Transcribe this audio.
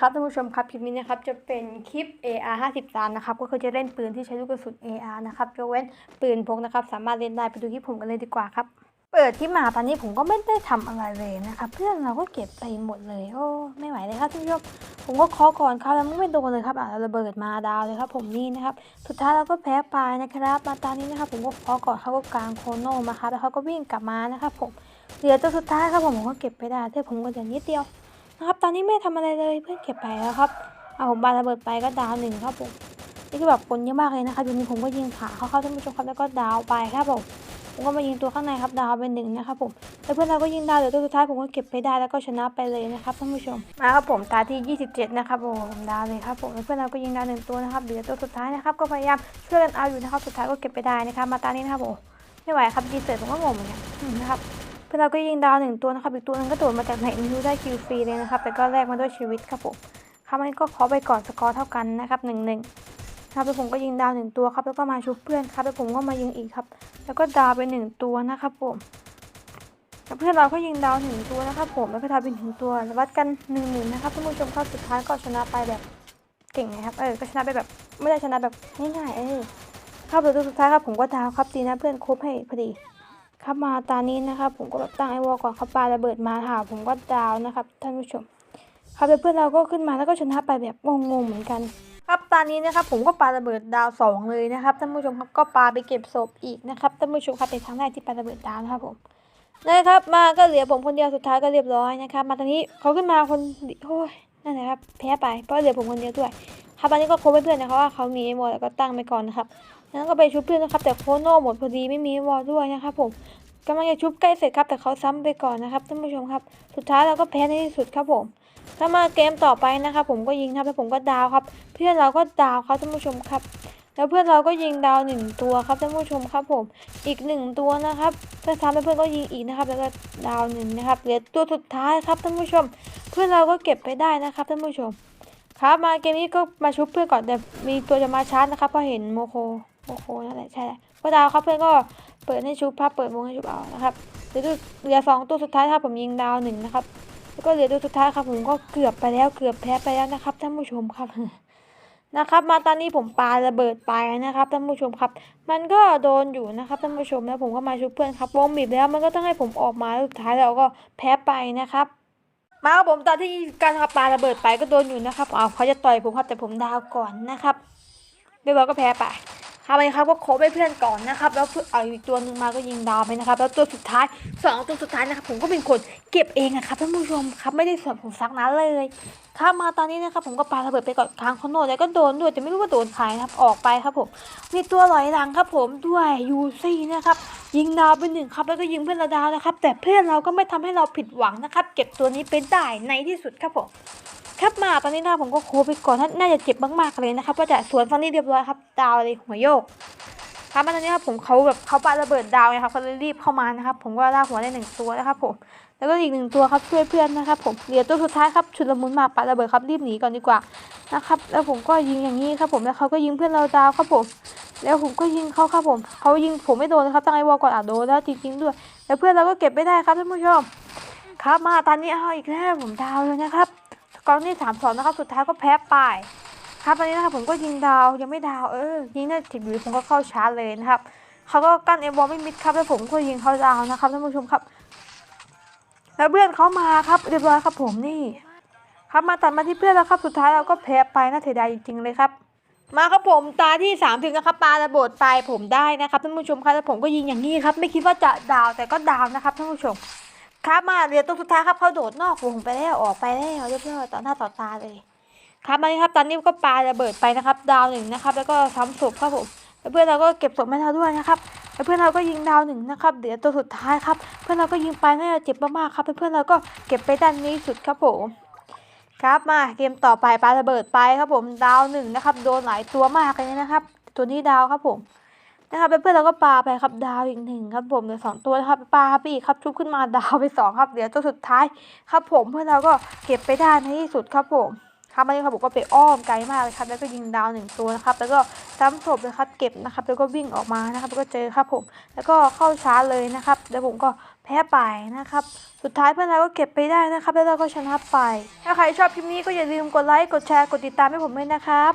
ครับท่านผู้ชมครับคลิปนี้นะครับจะเป็นคลิป AR 53นะครับก็คือจะเล่นปืนที่ใช้ลูกกระสุน AR นะครับยกเว้นปืนพกนะครับสามารถเล่นได้ไปดูคลิปผมกันเลยดีกว่าครับ เปิดที่มาตอนนี้ผมก็ไม่ได้ทำอะไรเลยนะครับเพื่อนเราก็เก็บไปหมดเลยโอ้ไม่ไหวเลยครับท่านผู้ชมผมก็เคาะก่อนครับแล้วไม่โดนเลยครับอะระเบิดมาดาวเลยครับ ผมนี่นะครับสุดท้ายเราก็แพ้ไปนะครับมาตอนนี้นะครับผมก็เคาะก่อนเขาก็กลางโคโนมาครับแล้วเขาก็วิ่งกลับมานะครับผมเหลือตัวสุดท้ายครับผมผมก็เก็บไปได้แต่ผมก็เหลือนิดเดียว นะครับ ตอนนี้ไม่ทำอะไรเลยเพื่อนเก็บไปแล้วครับ เอาผมบาระเบิดไปก็ดาวหนึ่งครับผมนี่คือแบบคนเยอะมากเลยนะครับทีนี้ผมก็ยิงขาเขาเข้าท่านผู้ชมครับแล้วก็ดาวไปครับผมผมก็มายิงตัวข้างในครับดาวเป็นหนึ่งนะครับผมแล้วเพื่อนเราก็ยิงดาวเหลือตัวสุดท้ายผมก็เก็บไปได้แล้วก็ชนะไปเลยนะครับท่านผู้ชมมาครับผมตาที่ 27 นะครับโอ้ผมดาวเลยครับผมแล้วเพื่อนเราก็ยิงดาวหนึ่งตัวนะครับเหลือตัวสุดท้ายนะครับก็พยายามช่วยกันเอาอยู่นะครับสุดท้ายก็เก็บไปได้นะครับมาตานี้นะครับโอ้ไม่ไหวครับดีเสร็จผมก็งงเหมือนกันนะครับ เพื่อนเราก็ยิงดาวหนึ่งตัวนะครับ อีกตัวหนึงก็โดดมาจากไหนไม่รู้ได้คิวฟรีเลยนะครับ แต่ก็แลกมาด้วยชีวิตครับผมครับมันก็ขอไปก่อนสกอร์เท่ากันนะครับหนึ่งหนึ่งครับแล้วผมก็ยิงดาวหนึ่งตัวครับ แล้วก็มาชุบเพื่อนครับ แล้วผมก็มายิงอีกครับ แล้วก็ดาวไปหนึ่งตัวนะครับผมเพื่อนเราก็ยิงดาวหนึ่งตัวนะครับผม แล้วก็ทำเป็นหนึ่งตัววัดกันหนึ่งหนึ่งนะครับท่านผู้ชมครับสุดท้ายก็ชนะไปแบบเก่งนะครับ เออ ก็ชนะไปแบบไม่ได้ชนะแบบง่ายๆ เออครับแล้วตัวสุดท้ายครับผมก็ดาวครับดีนะเพื่อนครบให้พอดี ครับมาตานี้นะครับ ผมก็แบบตั้งไอวอลก่อนครับปาระเบิดมาถาผมก็ดาวนะครับ ท่านผู้ชม ครับเพื่อนเราก็ขึ้นมาแล้วก็ชนะไปแบบงงๆเหมือนกันครับตอนนี้นะครับผมก็ปาระเบิดดาวสองเลยนะครับท่านผู้ชมครับก็ปาไปเก็บศพอีกนะครับท่านผู้ชมครับเป็นครั้งแรกที่ปาระเบิดดาวนะครับผมนะครับมาก็เหลือผมคนเดียวสุดท้ายก็เรียบร้อยนะครับ มาตอนนี้เขาขึ้นมาคนโอ้ยนั่นแหละครับแพ้ไปเพราะเหลือผมคนเดียวด้วย ครับตอนนี้ก็โค้ชเพื่อนๆนะครับว่าเขามีไอวอลแล้วก็ตั้งไปก่อนนะครับ แล้วก็ไปชุบเพื่อนนะครับ แต่โคโน่หมดพอดีไม่มีวอลด้วยนะครับผมกำลังจะชุบใกล้เสร็จครับแต่เขาซ้ำไปก่อนนะครับท่านผู้ชมครับ สุดท้ายเราก็แพ้ในที่สุดครับผม ถ้ามาเกมต่อไปนะครับผมก็ยิงครับแล้วผมก็ดาวครับ เพื่อนเราก็ดาวครับท่านผู้ชมครับ แล้วเพื่อนเราก็ยิงดาวหนึ่งตัวครับท่านผู้ชมครับผม อีกหนึ่งตัวนะครับเพื่อนซ้ำแล้วเพื่อนก็ยิงอีกนะครับ แล้วก็ดาวหนึ่งนะครับเหลือตัวสุดท้ายครับท่านผู้ชม เพื่อนเราก็เก็บไปได้นะครับท่านผู้ชม ครับมาเกมนี้ก็มาชุบเพื่อนก่อนแต่มีตัวจะมาชาร์จนะครับเพราะเห็นโมโค โมโคนั่นแหละใช่แหละก็ดาวครับเพื่อนก็เปิดให้ชุบภาพเปิดวงให้ชุบเอานะครับเหลือตัวเหลือสองตัวสุดท้ายครับผมยิงดาวหนึ่งนะครับ แล้วก็เหลือตัวสุดท้ายครับผมก็เกือบไปแล้วเกือบแพ้ไปแล้วนะครับท่านผู้ชมครับนะครับ มาตอนนี้ผมปาระเบิดไปนะครับท่านผู้ชมครับ มันก็โดนอยู่นะครับท่านผู้ชมแล้วผมก็มาชุบเพื่อนครับวงบีบแล้วมันก็ต้องให้ผมออกมาสุดท้ายเราก็แพ้ไปนะครับมาครับผมตอนที่การขับปาระเบิดไปก็โดนอยู่นะครับอ้าวเขาจะต่อยผมครับแต่ผมดาวก่อนนะครับเรียบร้อยก็แพ้ไป ครับไปครับก็โคบให้เพื่อนก่อนนะครับ แล้วเอาอีกตัวหนึ่งมาก็ยิงดาวไปนะครับ แล้วตัวสุดท้ายสองตัวสุดท้ายนะครับ ผมก็เป็นคนเก็บเองอะครับท่านผู้ชมครับไม่ได้ส่วนผมซักนั้นเลยครับมาตอนนี้นะครับผมก็ปาระเบิดไปก่อนค้างคอนโนแล้วก็โดนด้วยแต่ไม่รู้ว่าโดนใครนะครับออกไปครับผมมีตัวลอยหลังครับผมด้วยยูซี่นะครับยิงดาวไปหนึ่งครับแล้วก็ยิงเพื่อนเราดาวนะครับ แต่เพื่อนเราก็ไม่ทำให้เราผิดหวังนะครับ เก็บตัวนี้ไปได้ในที่สุดครับผม ครับมาตอนนี้น้าผมก็โคไปก่อนท่านน่าจะเจ็บมากๆเลยนะครับ ก็จะสวนฟังนี่เรียบร้อยครับ ดาวเลยหัวโยก ครับมาตอนนี้ครับผมเขาแบบเขาปาระเบิดดาวไงครับเขาเลยรีบเข้ามานะครับ ผมก็ลากหัวได้หนึ่งตัวนะครับผม แล้วก็อีกหนึ่งตัวครับช่วยเพื่อนนะครับผมเหลือตัวสุดท้ายครับชุดละมุนมากปาระเบิดครับรีบหนีก่อนดีกว่านะครับ แล้วผมก็ยิงอย่างนี้ครับผมแล้วเขาก็ยิงเพื่อนเราดาวครับผม แล้วผมก็ยิงเขาครับผมเขายิงผมไม่โดนนะครับตั้งไอ้วอลก่อนอะโดนแล้วจริงๆด้วย แล้วเพื่อนเราก็เก็บไม่ได้ครับท่านผู้ชม ครับมาตอนนี้เอาอีกแล้วผมดาวเลยนะครับ กอร์นี่สามสองนะครับ สุดท้ายก็แพ้ไป ครับตอนนี้นะครับผมก็ยิงดาวยังไม่ดาวเออยิงได้ถึงอยู่ผมก็เข้าชาร์จเลยนะครับเขาก็กั้นเอบอลไม่มิดครับแล้วผมก็ยิงเขาดาวนะครับท่านผู้ชมครับ แล้วเพื่อนเขามาครับเรียบร้อยครับผมนี่ ครับมาตัดมาที่เพื่อนแล้วครับ สุดท้ายเราก็แพ้ไปน่าเสียดายจริงๆเลยครับมาครับผมตาที่สามถึงนะครับปลาระเบิดไปผมได้นะครับท่านผู้ชมครับแล้วผมก็ยิงอย่างนี้ครับ ไม่คิดว่าจะดาวแต่ก็ดาวนะครับท่านผู้ชม ครับมาเรียนตัวสุดท้ายครับเขาโดดนอกวงไปแล้วออกไปแล้วเรียบร้อยต่อหน้าต่อตาเลย ครับมาครับตอนนี้ก็ปลาระเบิดไปนะครับ ดาวหนึ่งนะครับ แล้วก็ซ้ำศพครับผมเพื่อนเราก็เก็บศพไม่ท่าด้วยนะครับเพื่อนเราก็ยิงดาวหนึ่งนะครับเดี๋ยวตัวสุดท้ายครับ เพื่อนเราก็ยิงไปน่าจะเจ็บมากๆครับ เพื่อนเราก็เก็บไปด้านนี้สุดครับผมครับมาเกมต่อไปปลาระเบิดไปครับผมดาวหนึ่งนะครับโดนหลายตัวมากเลยนะครับ ตัวนี้ดาวครับผม นะครับเพื่อนเราก็ปาไปครับดาวอีกหนึ่งครับผมเหลือสองตัวนะครับปาไปอีกครับชุบขึ้นมาดาวไปสองครับเหลือตัวสุดท้ายครับผมเพื่อนเราก็เก็บไปได้ในที่สุดครับผมครับอันนี้ครับผมก็ไปอ้อมไกลมากเลยครับ แล้วก็ยิงดาวหนึ่งตัวนะครับ แล้วก็ซ้ำศพเลยครับเก็บนะครับ แล้วก็วิ่งออกมานะครับแล้วก็เจอครับผม แล้วก็เข้าชาร์จเลยนะครับแล้วผมก็แพ้ไปนะครับ สุดท้ายเพื่อนเราก็เก็บไปได้นะครับ แล้วเราก็ชนะไป ถ้าใครชอบคลิปนี้ก็อย่าลืมกดไลค์กดแชร์กดติดตามให้ผมด้วยนะครับ